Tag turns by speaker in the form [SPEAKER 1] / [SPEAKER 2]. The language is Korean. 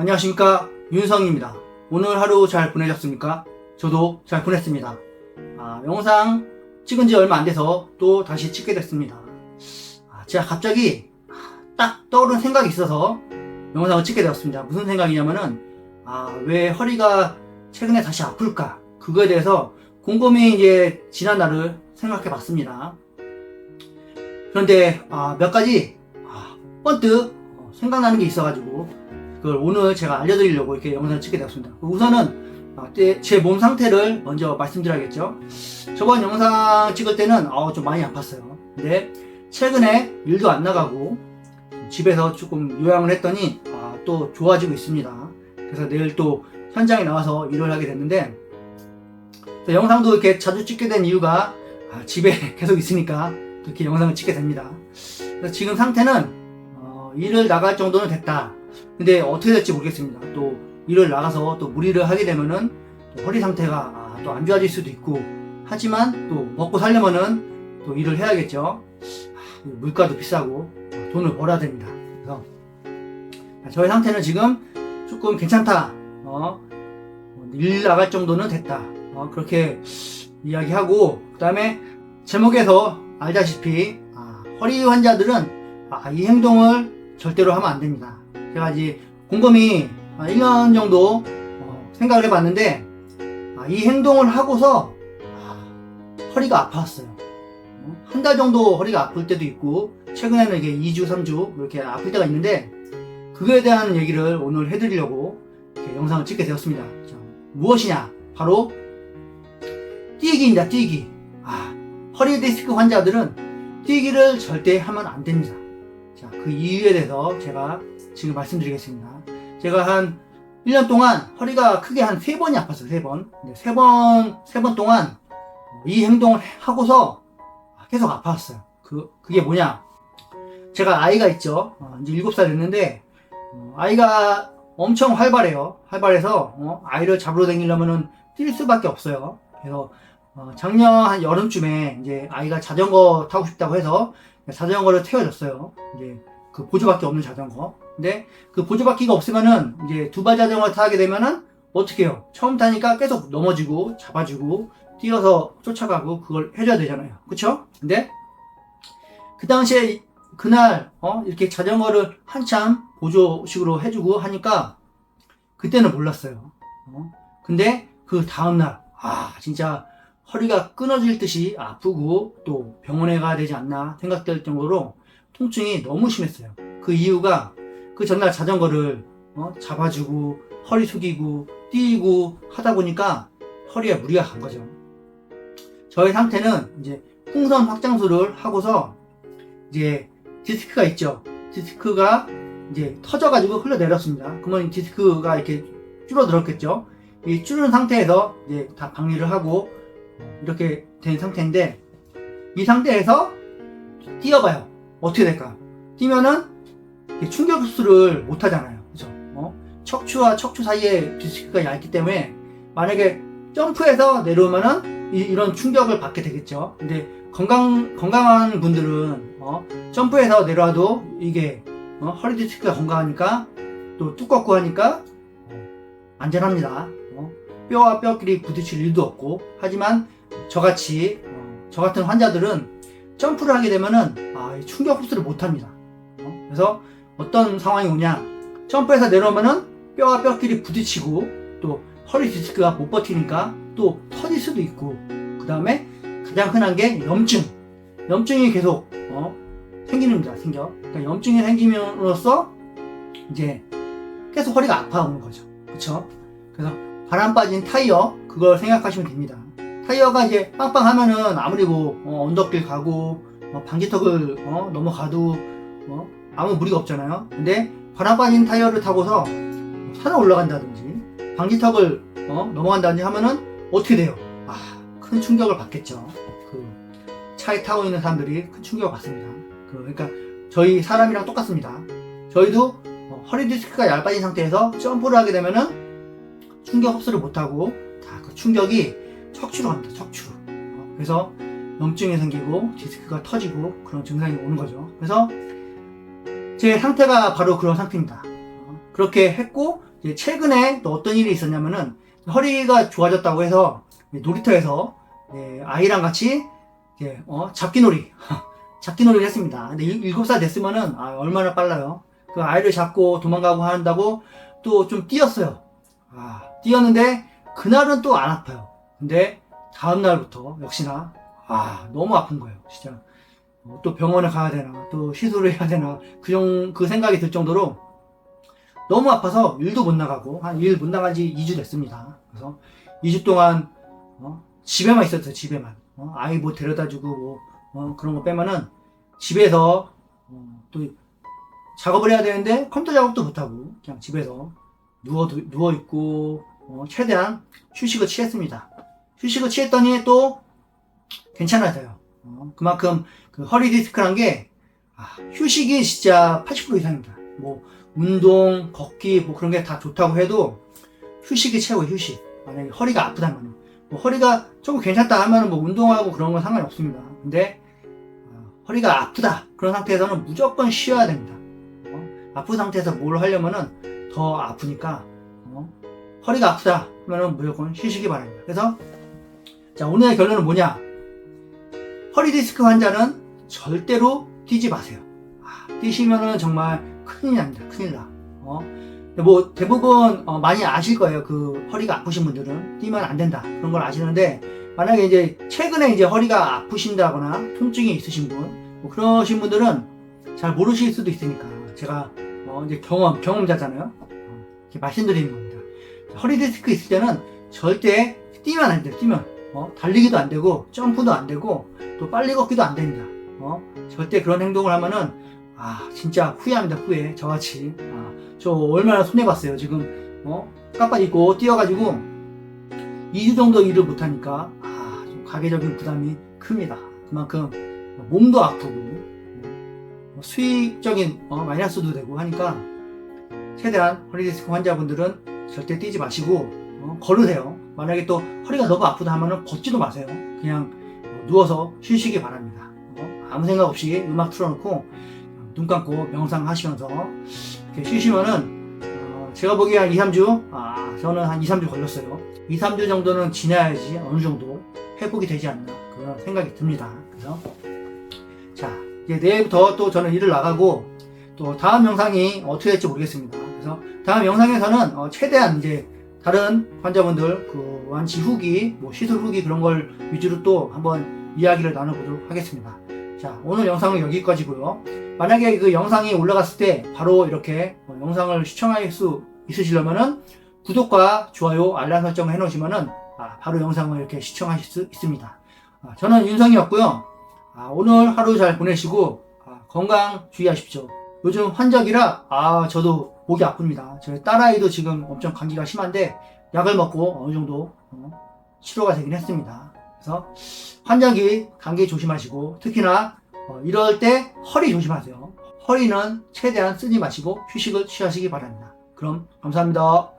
[SPEAKER 1] 안녕하십니까 윤성입니다. 오늘 하루 잘 보내셨습니까? 저도 잘 보냈습니다. 아, 영상 찍은 지 얼마 안 돼서 또 다시 찍게 됐습니다. 아, 제가 갑자기 딱 떠오른 생각이 있어서 영상을 찍게 되었습니다. 무슨 생각이냐면은 아, 왜 허리가 최근에 다시 아플까? 그거에 대해서 곰곰이 이제 지난 날을 생각해 봤습니다. 그런데 아, 몇 가지 아, 번뜩 어, 생각나는 게 있어가지고 그걸 오늘 제가 알려드리려고 이렇게 영상을 찍게 되었습니다. 우선은 제 몸 상태를 먼저 말씀드려야겠죠. 저번 영상 찍을 때는 어, 좀 많이 아팠어요. 근데 최근에 일도 안 나가고 집에서 조금 요양을 했더니 아, 또 좋아지고 있습니다. 그래서 내일 또 현장에 나와서 일을 하게 됐는데 영상도 이렇게 자주 찍게 된 이유가 아, 집에 계속 있으니까 이렇게 영상을 찍게 됩니다. 지금 상태는 어, 일을 나갈 정도는 됐다. 근데 어떻게 될지 모르겠습니다. 또 일을 나가서 또 무리를 하게 되면은 또 허리 상태가 아, 또안 좋아질 수도 있고 하지만 또 먹고 살려면은 또 일을 해야겠죠. 아, 물가도 비싸고 어, 돈을 벌어야 됩니다. 그래서 저의 상태는 지금 조금 괜찮다. 어, 일 나갈 정도는 됐다. 어, 그렇게 이야기하고 그 다음에 제목에서 알다시피 아, 허리 환자들은 아, 이 행동을 절대로 하면 안 됩니다. 제가 이제 곰곰이 1년 정도 어, 생각을 해봤는데 아, 이 행동을 하고서 아, 허리가 아팠어요. 한 달 정도 허리가 아플 때도 있고 최근에는 이게 2주, 3주 이렇게 아플 때가 있는데 그거에 대한 얘기를 오늘 해드리려고 영상을 찍게 되었습니다. 자, 무엇이냐? 바로 뛰기입니다. 뛰기. 아, 허리 디스크 환자들은 뛰기를 절대 하면 안 됩니다. 자, 그 이유에 대해서 제가 지금 말씀드리겠습니다. 제가 한 1년 동안 허리가 크게 한 3번이 아팠어요, 3번. 근데 3번, 3번 동안 이 행동을 하고서 계속 아팠어요. 그, 그게 뭐냐. 제가 아이가 있죠. 어, 이제 7살 됐는데, 어, 아이가 엄청 활발해요. 활발해서, 어, 아이를 잡으러 다니려면은 뛸 수밖에 없어요. 그래서, 어, 작년 한 여름쯤에 이제 아이가 자전거 타고 싶다고 해서 자전거를 태워줬어요. 이제 그 보조바퀴 없는 자전거. 근데 그 보조바퀴가 없으면은 이제 두발 자전거 타게 되면은 어떻게 해요? 처음 타니까 계속 넘어지고 잡아주고 뛰어서 쫓아가고 그걸 해줘야 되잖아요. 그쵸? 근데 그 당시에 그날 어 이렇게 자전거를 한참 보조식으로 해주고 하니까 그때는 몰랐어요. 어? 근데 그 다음날 아 진짜 허리가 끊어질 듯이 아프고 또 병원에 가야 되지 않나 생각될 정도로 통증이 너무 심했어요. 그 이유가 그 전날 자전거를 어, 잡아주고 허리 숙이고 뛰고 하다 보니까 허리에 무리가 간 거죠. 저의 상태는 이제 풍선 확장술을 하고서 이제 디스크가 있죠. 디스크가 이제 터져가지고 흘러내렸습니다. 그러면 디스크가 이렇게 줄어들었겠죠. 이 줄은 상태에서 이제 다 방리를 하고 이렇게 된 상태인데 이 상태에서 뛰어봐요. 어떻게 될까? 뛰면은 충격 흡수를 못 하잖아요. 그죠? 어? 척추와 척추 사이에 디스크가 얇기 때문에 만약에 점프해서 내려오면은 이, 런 충격을 받게 되겠죠. 근데 건강 건강한 분들은 어? 점프해서 내려와도 이게 어? 허리 디스크가 건강하니까 또 두껍고 하니까 어, 안전합니다. 어? 뼈와 뼈끼리 부딪힐 일도 없고 하지만 저같이 어, 저 같은 환자들은 점프를 하게 되면은 아, 충격 흡수를 못합니다. 어? 그래서 어떤 상황이 오냐? 점프해서 내려오면은 뼈와 뼈끼리 부딪히고 또 허리 디스크가 못 버티니까 또 터질 수도 있고 그 다음에 가장 흔한 게 염증. 염증이 계속 어, 생기는 겁니다 생겨. 그러니까 염증이 생기면으로써 이제 계속 허리가 아파오는 거죠. 그쵸? 그래서 바람 빠진 타이어 그걸 생각하시면 됩니다. 타이어가 이제 빵빵하면은 아무리 뭐 어, 언덕길 가고 어, 방지턱을 어, 넘어가도 어, 아무 무리가 없잖아요. 근데 바람 빠진 타이어를 타고서 산을 올라간다든지 방지턱을 어, 넘어간다든지 하면은 어떻게 돼요? 아, 큰 충격을 받겠죠. 그 차에 타고 있는 사람들이 큰 충격을 받습니다. 그, 그러니까 저희 사람이랑 똑같습니다. 저희도 어, 허리 디스크가 얇아진 상태에서 점프를 하게 되면은 충격 흡수를 못하고 다 그 충격이 척추로 갑니다. 척추로. 어, 그래서 염증이 생기고 디스크가 터지고 그런 증상이 오는 거죠. 그래서 제 상태가 바로 그런 상태입니다. 어, 그렇게 했고 최근에 또 어떤 일이 있었냐면은 허리가 좋아졌다고 해서 놀이터에서 예, 아이랑 같이 예, 어, 잡기놀이 잡기놀이를 했습니다. 근데 일- 일곱 살 됐으면은 아, 얼마나 빨라요. 그 아이를 잡고 도망가고 한다고 또 좀 뛰었어요. 아, 뛰었는데 그날은 또 안 아파요. 근데 다음 날부터 역시나 아 너무 아픈 거예요, 진짜. 어, 또 병원에 가야 되나, 또 시술을 해야 되나 그, 정, 그 생각이 들 정도로 너무 아파서 일도 못 나가고 한 일 못 나간 지 2주 됐습니다. 그래서 2주 동안 어, 집에만 있었어요, 집에만. 어, 아이 뭐 데려다 주고 뭐 어, 그런 거 빼면은 집에서 어, 또 작업을 해야 되는데 컴퓨터 작업도 못하고 그냥 집에서 누워 누워 있고 어, 최대한 휴식을 취했습니다. 휴식을 취했더니 또 괜찮아져요. 어, 그만큼 그 허리 디스크란 게 아, 휴식이 진짜 80% 이상입니다. 뭐 운동, 걷기 뭐 그런 게 다 좋다고 해도 휴식이 최고의 휴식. 만약에 허리가 아프다면 뭐 허리가 조금 괜찮다 하면 뭐 운동하고 그런 건 상관이 없습니다. 근데 어, 허리가 아프다 그런 상태에서는 무조건 쉬어야 됩니다. 어? 아픈 상태에서 뭘 하려면은 더 아프니까 어? 허리가 아프다 하면은 무조건 쉬시기 바랍니다. 그래서 자 오늘의 결론은 뭐냐? 허리 디스크 환자는 절대로 뛰지 마세요. 아, 뛰시면은 정말 큰일 납니다. 큰일 나. 어? 뭐 대부분 어, 많이 아실 거예요. 그 허리가 아프신 분들은 뛰면 안 된다 그런 걸 아시는데 만약에 이제 최근에 이제 허리가 아프신다거나 통증이 있으신 분, 뭐 그러신 분들은 잘 모르실 수도 있으니까 제가 어, 이제 경험 경험자잖아요. 어, 이렇게 말씀드리는 겁니다. 허리 디스크 있을 때는 절대 뛰면 안 돼요. 뛰면 어, 달리기도 안 되고 점프도 안 되고 또 빨리 걷기도 안 됩니다. 어, 절대 그런 행동을 하면은 아 진짜 후회합니다. 후회. 저같이 아, 저 얼마나 손해 봤어요. 지금 어 깜빡 잊고 뛰어가지고 2주 정도 일을 못하니까 아, 좀 가계적인 부담이 큽니다. 그만큼 몸도 아프고 뭐 수익적인 어, 마이너스도 되고 하니까 최대한 허리디스크 환자분들은 절대 뛰지 마시고 어, 걸으세요. 만약에 또 허리가 너무 아프다 하면은 걷지도 마세요. 그냥 어, 누워서 쉬시기 바랍니다. 어, 아무 생각 없이 음악 틀어놓고 눈 감고 명상하시면서 이렇게 쉬시면은 어, 제가 보기에 한 2, 3주 아 저는 한 2, 3주 걸렸어요. 2, 3주 정도는 지나야지 어느 정도 회복이 되지 않나 그런 생각이 듭니다. 그래서 자 이제 내일부터 또 저는 일을 나가고 또 다음 영상이 어떻게 될지 모르겠습니다. 그래서 다음 영상에서는 어, 최대한 이제 다른 환자분들 그 완치 후기, 뭐 시술 후기 그런 걸 위주로 또 한번 이야기를 나눠보도록 하겠습니다. 자 오늘 영상은 여기까지고요. 만약에 그 영상이 올라갔을 때 바로 이렇게 어, 영상을 시청할 수 있으시려면은 구독과 좋아요, 알람 설정을 해놓으시면은 아, 바로 영상을 이렇게 시청하실 수 있습니다. 아, 저는 윤성이었고요. 아, 오늘 하루 잘 보내시고 아, 건강 주의하십시오. 요즘 환절기라 아 저도 목이 아픕니다. 저희 딸아이도 지금 엄청 감기가 심한데 약을 먹고 어느 정도 어, 치료가 되긴 했습니다. 그래서 환절기 감기 조심하시고 특히나 어, 이럴 때 허리 조심하세요. 허리는 최대한 쓰지 마시고 휴식을 취하시기 바랍니다. 그럼 감사합니다.